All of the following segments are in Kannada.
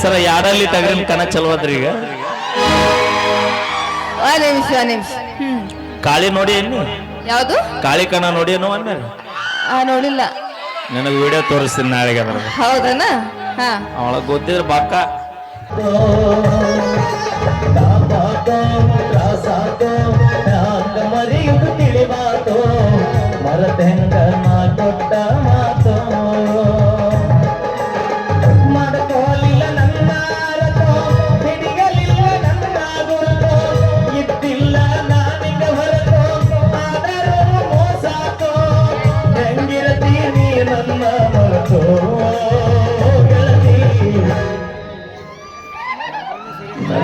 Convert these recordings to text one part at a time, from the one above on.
ಸರ ಯಾರಲ್ಲಿ ತಗ್ರಿ ಕನ ಚಲೋದ್ರಿ ಈಗ? ನಿಮಿಷ ನಿಮಿಷ. ಹ್ಮ್. ಕಾಳಿ ನೋಡಿ ಏನು ಯಾವುದು? ಕಾಳಿ ಕಣ ನೋಡಿ ಏನೋ ಅನ್ನ ಆ ನೋಡಿಲ್ಲ. ನನಗೆ ವಿಡಿಯೋ ತೋರಿಸ್ತೀನಿ ನಾಳೆಗೆ ಅದ್ರ ಹೌದನ? ಹಾ. ಅವಳ ಗೊತ್ತಿದ್ರೆ ಬಾಕ ಮರೆಯುವುದು ತಿಳಿಬಾತು. ಮರತೆಂಗ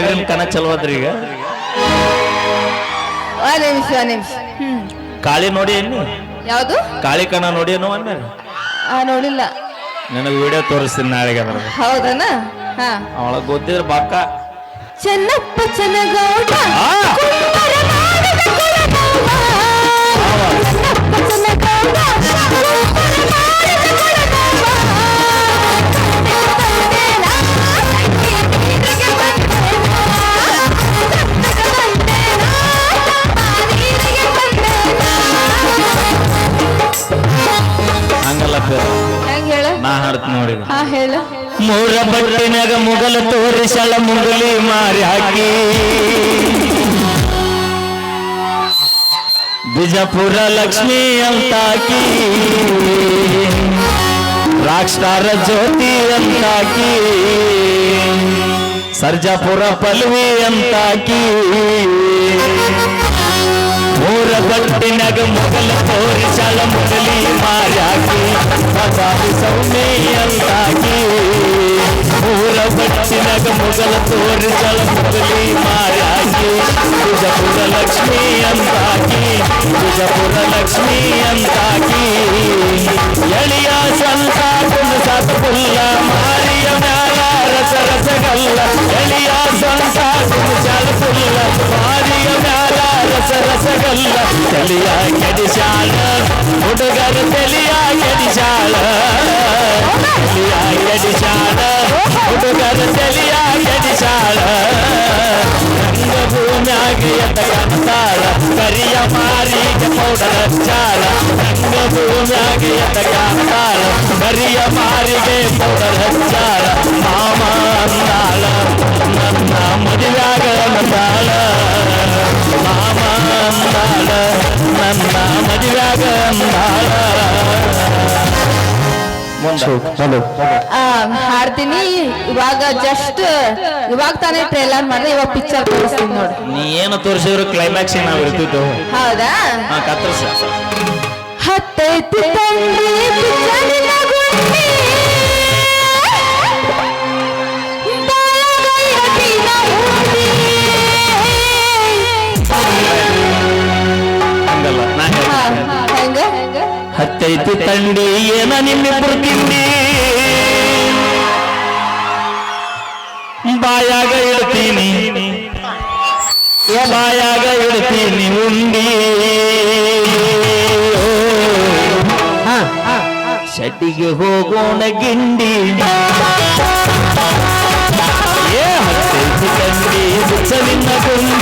ಯಾರಲ್ಲಿ ಕನ ಚಲೋ ಚಲೋದ್ರಿ ಈಗ? ಒಂದ್ ನಿಮಿಷ ಒಂದ್ ನಿಮಿಷ. ಹ್ಮ್ ಕಾಳಿ ನೋಡಿ ಏನು ಯಾವುದು? ಕಾಳಿ ಕಣ ನೋಡಿ ಏನೋ ಆ ನೋಡಿಲ್ಲ. ನನಗೆ ವಿಡಿಯೋ ತೋರಿಸ್ತೀನಿ ನಾಳೆಗೆ ಅದ್ರ ಹೌದನ? ಹಾ. ಅವಳ ಗೊತ್ತಿದ್ರೆ ಬಾಕ. ಚೆನ್ನಪ್ಪ ಚೆನ್ನಗೌಡ. ಆ! ಕುಂಬರ. ಹಾಡ್ತೀನಿ ನೋಡಿ ಈಗ. ಹಾ ಹೇಳು ಮೂರ ಬಟ್ಟಿನಾಗ ಮುಗಲ ತೋರಿಸಳ ಮುಗಲಿ ಮಾರಿ ಹಾಕಿ ಬಿಜಾಪುರ ಲಕ್ಷ್ಮಿ ಅಂತಾಕಿ ರಾಕ್ ಸ್ಟಾರ್ ಜ್ಯೋತಿ ಅಂತಾಕಿ ಸರ್ಜಾಪುರ ಪಲ್ವಿ ಅಂತಾಕಿ ಮೂರ ಬಟ್ಟಿನಾಗ ಮುಗಲ ತೋರಿಸಳ ಮುಗಲಿ ಮಾರ್ಯಾಕಿ ಬಸಾರಿ ಸೌಮ್ಯ ಅಂತಾಕಿ ಮೂರ ಬಟ್ಟಿನಾಗ ಮುಗಲ ತೋರಿಸಳ ಮುಗಲಿ ಮಾರ್ಯಾಕಿ ಬಿಜಪುರ ಲಕ್ಷ್ಮಿ ಅಂತಾಕಿ ಬಿಜಪುರ ಲಕ್ಷ್ಮಿ ಅಂತಾಕಿ ಎಳಿಯ ಸಂತ ಕುಣಸಾತ ಪುಲ್ಲ ಮಾರಿಯ ಮ್ಯಾಲ ರಸ ರಸಗಲ್ಲ ಎಳಿಯ ಸಂತ ಕುಣಸಾಲ ಪುಲ್ಲ ಮಾರಿಯ ಮ್ಯಾಲ ರಸ ರಸಗಲ್ಲ ತಲಿಯ ಕೆಡಿಸಾಳ ಹುಡುಗರ ತಲಿಯ ಕೆಡಿಸಾಳ ತಲಿಯ ಕೆಡಿಸಾಳ ಹುಡುಗರ ತಲಿಯ ಕೆಡಿಸಾಳ ರಂಗ ಭೂಮ್ಯಾಗ ಎತ್ತ ಕಾಣ್ತಾಳ ಕರಿಯ ಮಾರಿಗೆ ಪೌಡರ್ ಹಚ್ಚಾಳ ರಂಗ ಭೂಮ್ಯಾಗ ಎತ್ತ ಕಾಣ್ತಾಳ ಕರಿಯ ಮಾರಿಗೆ ಪೌಡರ್ ಹಚ್ಚಾಳ ಮಾಮ ಅಂದಾಳ ನನ್ನ ಮದುವ್ಯಾಗ ಅಂದಾಳ ಮಾಮ ಅಂದಾಳ ನನ್ನ ಮದುವ್ಯಾಗ ಅಂದಾಳ ಮುಂದೆ ಆ, ಹಾಡ್ತೀನಿ. ಇವಾಗ ಜಸ್ಟ್ ಇವಾಗ ತಾನೇ ಟ್ರೈಲರ್ ಮಾಡಿದ್ರೆ ಇವಾಗ ಪಿಕ್ಚರ್ ತೋರಿಸ್ತೀನಿ ನೋಡಿ. ನೀ ಏನು ತೋರಿಸಿದ್ರು ಕ್ಲೈಮ್ಯಾಕ್ಸ್ ನಾವು ಹೌದಾ? ಕತ್ತರಿಸ. ಹತ್ತೈತಿ ತಂದೆ ಹತ್ತೈತಿ ತಂಡಿ ಏನ ನಿಮ್ಮಿಬ್ರು ತಿಂಡಿ? ಬಾಯಾಗ ಇಡ್ತೀನಿ. ಬಾಯಾಗ ಇಡ್ತೀನಿ ಉಂಡಿ. ಶೆಡ್ಡಿಗೆ ಹೋಗೋಣ ಗಿಂಡಿ. ಏ ಹತ್ತೈತಿ ತಂಡಿ ಬುಚ್ಚ ನಿನ್ನ ಗುಂಡಿ.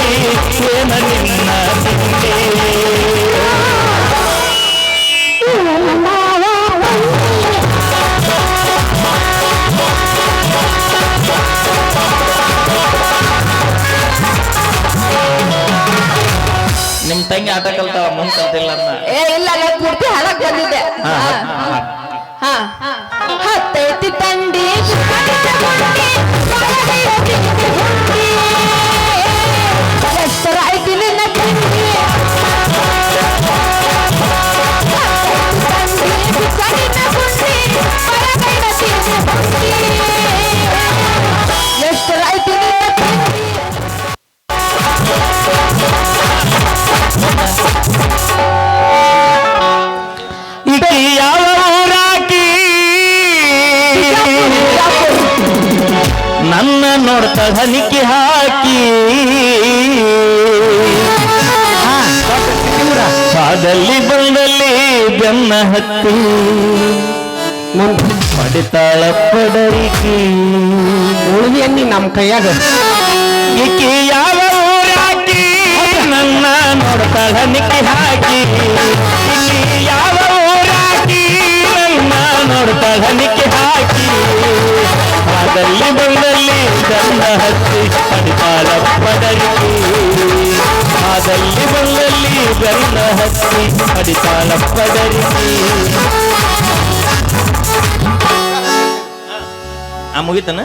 ತಂಗಿ ಆಟ ಕಲ್ತಾವ ಮುಂದೆ ಕಲ್ತಿಲ್ಲ ಏ ಇಲ್ಲ ನಾ ಪೂರ್ತಿ ಹಾಳಾಗ್ ಬಂದಿದ್ದೆ. ನನ್ನ ನೋಡ್ತಾ ಹನಿಕೆ ಹಾಕಿ. ಕಾದಲ್ಲಿ ಬಂದಲ್ಲಿ ಬೆನ್ನ ಹತ್ತಿ ಪಡಿತಾಳ ಪಡರಿಕಿ. ಉಳಿದಿಯನ್ನಿ ನಮ್ಮ ಕೈಯಾಗ. ಇಕಿ ಯಾವ ಊರಾಕಿ? ನನ್ನ ನೋಡ್ತಾಳ ಹನಿಕೆ ಹಾಕಿ. ಕಾದಲ್ಲಿ ಬಂದಲ್ಲಿ ಬೆಲ್ಲ ಹತ್ತಿ ಅಡಿತಾಳ ಪಡರಿಸಿ ಆ ಮುಗಿತನ?